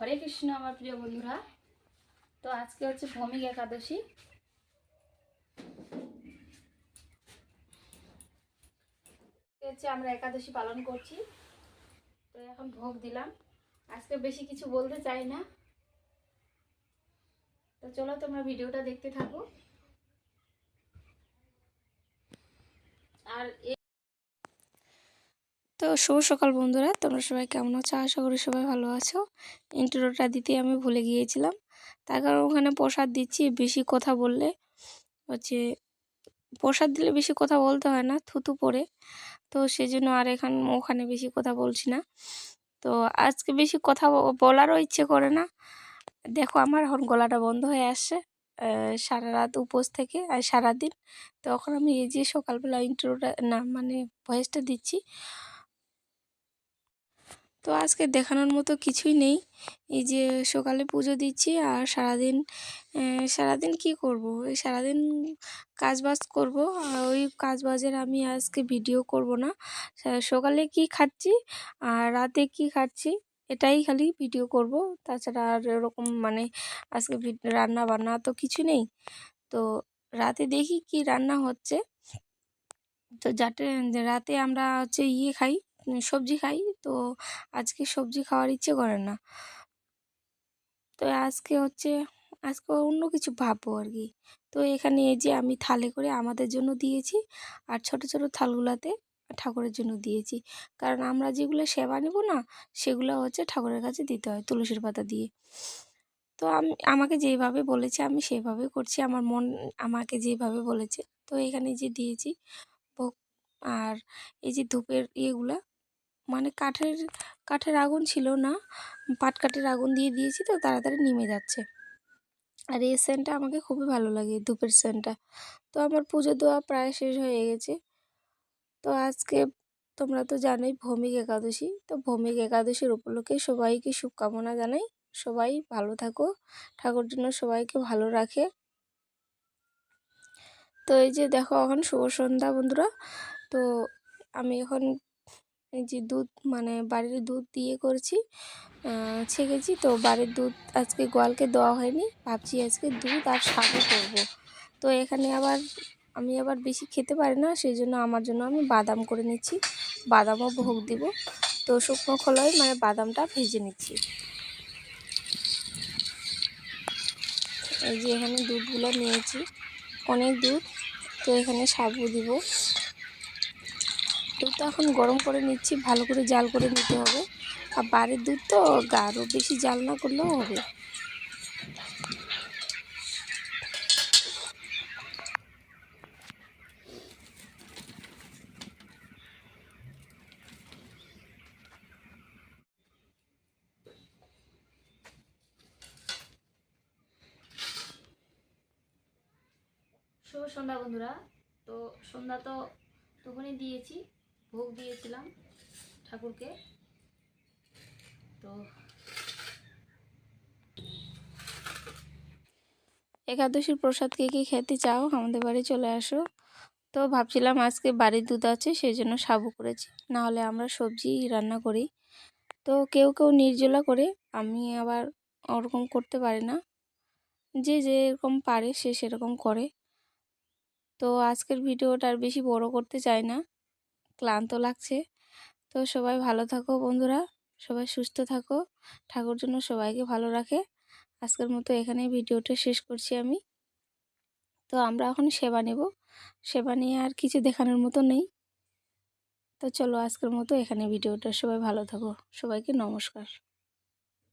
হরে কৃষ্ণ, আমার প্রিয় বন্ধুরা। তো আজকে হচ্ছে ভৌমিক একাদশী। হচ্ছে আমরা একাদশী পালন করছি। তো এখন ভোগ দিলাম। আজকে বেশি কিছু বলতে চাই না। তো চলো তোমরা ভিডিওটা দেখতে থাকো। আর তো শুভ সকাল বন্ধুরা, তোমরা সবাই কেমন আছো? আশা করি সবাই ভালো আছো। ইন্টারোটা দিতে আমি ভুলে গিয়েছিলাম। তার কারণ ওখানে প্রসাদ দিচ্ছি, বেশি কথা বললে হচ্ছে প্রসাদ দিলে বেশি কথা বলতে হয় না, থুতু পড়ে তো সেই জন্য আর এখানে, ওখানে বেশি কথা বলছি না। তো আজকে বেশি কথা বলারও ইচ্ছে করে না। দেখো আমার এখন গলাটা বন্ধ হয়ে আসছে সারা রাত উপোস থেকে, আর সারাদিন। তো এখন আমি এই যে সকালবেলা ইন্টারোটা না মানে ভয়েসটা দিচ্ছি তো আজকে দেখানোর মতো কিছুই নেই। এই যে সকালে পুজো দিচ্ছি আর সারাদিন সারাদিন কি করব? সারাদিন কাজ বাজ করব। আর ওই কাজ বাজের আমি আজকে ভিডিও করব না। সকালে কি খাচ্ছি আর রাতে কি খাচ্ছি এটাই খালি ভিডিও করব। তাছাড়া আর এরকম মানে আজকে রান্না বান্না তো কিছু নেই। তো রাতে দেখি কি রান্না হচ্ছে। তো যাতে, রাতে আমরা হচ্ছে ইয়ে খাই। সবজি খাই। তো আজকে সবজি খাওয়ার ইচ্ছে করে না। তো আজকে হচ্ছে, আজকে অন্য কিছু ভাববো আর কি তো এখানে এই যে আমি থালে করে আমাদের জন্য দিয়েছি আর ছোট ছোট থালগুলাতে ঠাকুরের জন্য দিয়েছি। কারণ আমরা যেগুলো সেবা নেব না, সেগুলো হচ্ছে ঠাকুরের কাছে দিতে হয় তুলসীর পাতা দিয়ে। তো আমি, আমাকে যেভাবে বলেছে আমি সেভাবে করছি। আমার মন আমাকে যেভাবে বলেছে। তো এখানে যে দিয়েছি ভোগ আর এই যে ধূপের ইয়েগুলা মানে কাঠের কাঠের আগুন ছিল না। পাটকাঠের আগুন দিয়ে দিয়েছি তো, তাড়াতাড়ি নিমে যাচ্ছে। আর এই সেন্টটা আমাকে খুবই ভালো লাগে, ধূপের সেন্টটা তো আমার পুজো দেওয়া প্রায় শেষ হয়ে গেছে। তো আজকে তোমরা তো জানোই ভৌমিক একাদশী। তো ভৌমিক একাদশীর উপলক্ষে সবাইকে শুভকামনা জানাই। সবাই ভালো থাকো। ঠাকুর জন্য সবাইকে ভালো রাখে। তো এই যে দেখো এখন শুভ সন্ধ্যা বন্ধুরা। তো আমি এখন এই যে দুধ মানে বাড়ির দুধ দিয়ে করছি ছেঁকেছি। তো বাড়ির দুধ আজকে গোয়ালকে দেওয়া হয়নি। ভাবছি আজকে দুধ আর সাগু করব। তো এখানে আবার আমি আবার বেশি খেতে পারি না সেই জন্য আমার জন্য আমি বাদাম করে নিচ্ছি। বাদামও ভোগ দিব। তো শুকনো খোলায় মানে বাদামটা ভেজে নিচ্ছি। এই যে এখানে দুধগুলো নিয়েছি। অনেক দুধ। তো এখানে সাবু দিব। দুধটা এখন গরম করে নিচ্ছি, ভালো করে জাল করে নিতে হবে। আর বাড়ির দুধ তো গাঢ়, বেশি জাল না করলেও হবে। শুভ সন্ধ্যা বন্ধুরা। তো সন্ধ্যা তো তখনই দিয়েছি। ভোগ দিয়েছিলাম ঠাকুরকে। তো একাদশীর প্রসাদ কে কে খেতে চাও, আমাদের বাড়ি চলে আসো। তো ভাবছিলাম আজকে বাড়ির দুধ আছে, সেই জন্য সাবু করেছি। না হলে আমরা সবজি রান্না করি। তো কেউ কেউ নির্জলা করে, আমি আবার ওরকম করতে পারি না। যে যেরকম পারে সে সেরকম করে। তো আজকের ভিডিওটা আর বেশি বড় করতে চাই না। ক্লান্ত লাগছে। তো সবাই ভালো থাকো বন্ধুরা। সবাই সুস্থ থাকো। ঠাকুর জন্য সবাইকে ভালো রাখে। আজকের মতো এখানেই ভিডিওটা শেষ করছি আমি। তো আমরা এখন সেবা নেব। সেবা নিয়ে আর কিছু দেখানোর মতো নেই। তো চলো আজকের মতো এখানে ভিডিওটা। সবাই ভালো থাকো। সবাইকে নমস্কার।